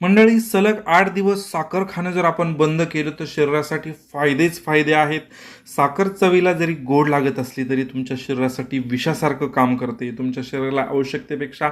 मंडळी सलग आठ दिवस साखर खाणं जर आपण बंद केलं तर शरीरासाठी फायदेच फायदे आहेत. साखर चवीला जरी गोड लागत असली तरी तुमच्या शरीरासाठी विषासारखं काम करते. तुमच्या शरीराला आवश्यकतेपेक्षा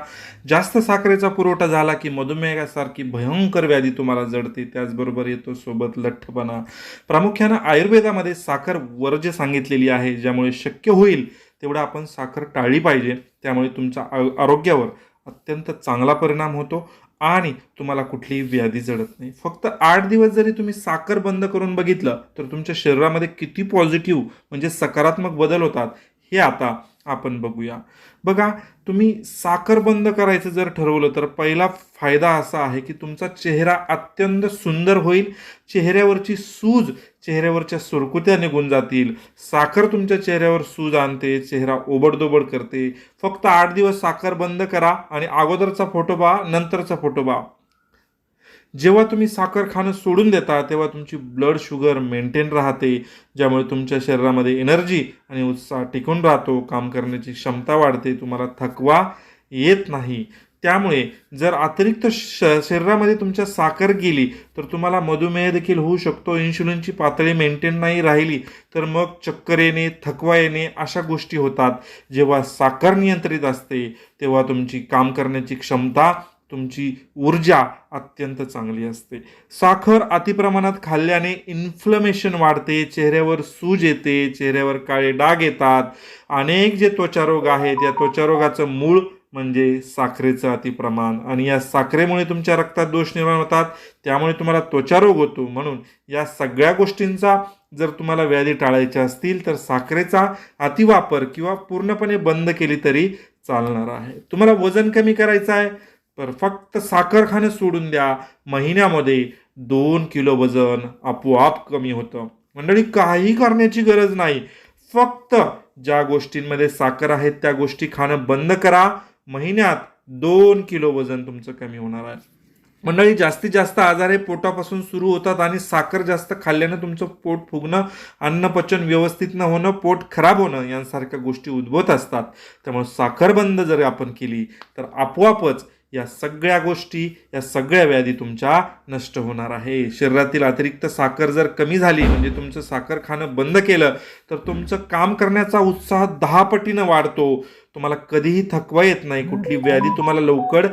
जास्त साखरेचा पुरवठा झाला की मधुमेहासारखी भयंकर व्याधी तुम्हाला जडते. त्याचबरोबर येतो सोबत लठ्ठपणा. प्रामुख्यानं आयुर्वेदामध्ये साखर वर्ज्य सांगितलेली आहे. ज्यामुळे शक्य होईल तेवढं आपण साखर टाळली पाहिजे. त्यामुळे तुमच्या आ- आरोग्यावर अत्यंत चांगला परिणाम होतो. आणि तुम्हाला कुठलीही व्याधी जडत नाही. फक्त आठ दिवस जरी तुम्ही साखर बंद करून बघितलं तर तुमच्या शरीरामध्ये किती पॉझिटिव्ह म्हणजे सकारात्मक बदल होतात हे आता आपण बघूया. बघा तुम्ही साखर बंद करायचं जर ठरवलं तर पहिला फायदा असा आहे की तुमचा चेहरा अत्यंत सुंदर होईल चेहऱ्यावरची सूज चेहऱ्यावरच्या सुरकुत्या निघून जातील. साखर तुमच्या चेहऱ्यावर सूज आणते चेहरा ओबडदोबड करते. फक्त आठ दिवस साखर बंद करा आणि अगोदरचा फोटो पहा नंतरचा फोटो पहा. जेव्हा तुम्ही साखर खाणं सोडून देता तेव्हा तुमची ब्लड शुगर मेंटेन राहते ज्यामुळे तुमच्या शरीरामध्ये एनर्जी आणि उत्साह टिकून राहतो काम करण्याची क्षमता वाढते तुम्हाला थकवा येत नाही. त्यामुळे जर अतिरिक्त श शरीरामध्ये तुमच्या साखर गेली तर तुम्हाला मधुमेह देखील होऊ शकतो इन्शुलिनची पातळी मेंटेन नाही राहिली तर मग चक्कर येणे थकवा येणे अशा गोष्टी होतात. जेव्हा साखर नियंत्रित असते तेव्हा तुमची काम करण्याची क्षमता तुमची ऊर्जा अत्यंत चांगली असते. साखर अतिप्रमाणात खाल्ल्याने इन्फ्लमेशन वाढते चेहऱ्यावर सूज येते चेहऱ्यावर काळे डाग येतात. अनेक जे त्वचारोग आहेत या त्वचारोगाचं मूळ म्हणजे साखरेचं अतिप्रमाण. आणि या साखरेमुळे तुमच्या रक्तात दोष निर्माण होतात त्यामुळे तुम्हाला त्वचारोग होतो. म्हणून या सगळ्या गोष्टींचा जर तुम्हाला व्याधी टाळायच्या असतील तर साखरेचा अतिवापर किंवा पूर्णपणे बंद केली तरी चालणार आहे. तुम्हाला वजन कमी करायचं आहे तर फक्त साखर खाणं सोडून द्या. महिन्यामध्ये दोन किलो वजन आपोआप कमी होतं. मंडळी काही करण्याची गरज नाही. फक्त ज्या गोष्टींमध्ये साखर आहेत त्या गोष्टी खाणं बंद करा. महिन्यात दोन किलो वजन तुमचं कमी होणार आहे. मंडळी जास्तीत जास्त आजार हे पोटापासून सुरू होतात आणि साखर जास्त खाल्ल्यानं तुमचं पोट फुगणं अन्नपचन व्यवस्थित न होणं पोट खराब होणं यांसारख्या गोष्टी उद्भवत असतात. त्यामुळे साखर बंद जर आपण केली तर आपोआपच या सगळ्या गोष्टी या सगळ्या व्याधी तुमच्या नष्ट होणार आहे. शरीरातील अतिरिक्त साखर जर कमी झाली म्हणजे तुमचं साखर खाणं बंद केलं तर तुमचं काम करण्याचा उत्साह दहा पटीनं वाढतो. तुम्हाला कधीही थकवा येत नाही कुठली व्याधी तुम्हाला लवकर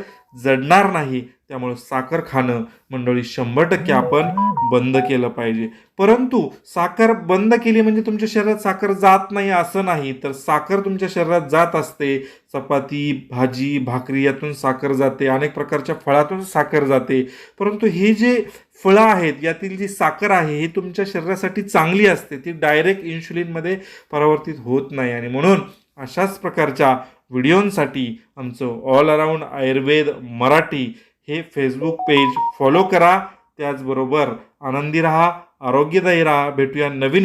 जडणार नाही. त्यामुळे साखर खाणं मंडळी शंभर टक्के आपण बंद केलं पाहिजे. परंतु साखर बंद केली म्हणजे तुमच्या शरीरात साखर जात नाही असं नाही. तर साखर तुमच्या शरीरात जात असते. चपाती भाजी भाकरी यातून साखर जाते. अनेक प्रकारच्या फळातून साखर जाते. परंतु हे जे फळं आहेत यातील जी साखर आहे ही तुमच्या शरीरासाठी चांगली असते. ती डायरेक्ट इन्शुलिनमध्ये परावर्तित होत नाही. आणि म्हणून अशाच प्रकारच्या व्हिडिओंसाठी आमचं ऑल अराऊंड आयुर्वेद मराठी हे फेसबुक पेज फॉलो करा. त्याचबरोबर आनंदी राहा आरोग्यदायी राहा. भेटूया नवीन